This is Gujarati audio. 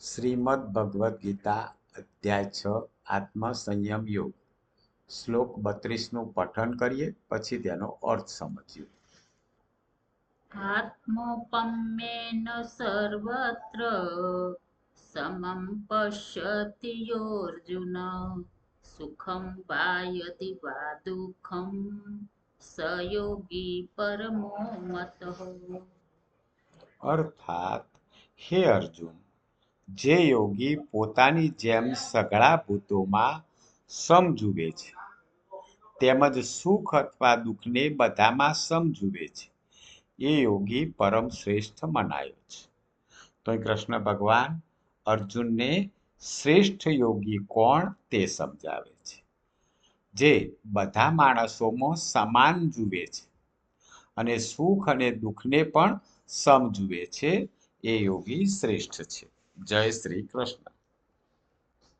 શ્રીમદ ભગવદ્ ગીતા અધ્યાય છ આત્મ સંયમ યોગ. શ્લોક બત્રીસનું પઠન કરીએ પછી તેનો અર્થ સમજીએ. આત્મોપમ્યેન સર્વત્ર સમમ પશ્યતિ યોર્જુન સુખમ પાયતિ વા દુઃખમ સયોગી યોગી પરમો મતઃ. અર્થાત હે અર્જુન જે યોગી પોતાની જેમ સઘળા ભૂતોમાં સમજુવે છે. તેમજ સુખ અથવા દુઃખને બધામાં સમજુવે છે. એ યોગી પરમ શ્રેષ્ઠ મનાયો છે. તો કૃષ્ણ ભગવાન અર્જુનને શ્રેષ્ઠ યોગી કોણ તે સમજાવે છે. જે બધા માણસોમાં સમાન જુએ છે. અને સુખ અને દુઃખને પણ સમજુએ છે. એ યોગી શ્રેષ્ઠ છે. જય શ્રી કૃષ્ણ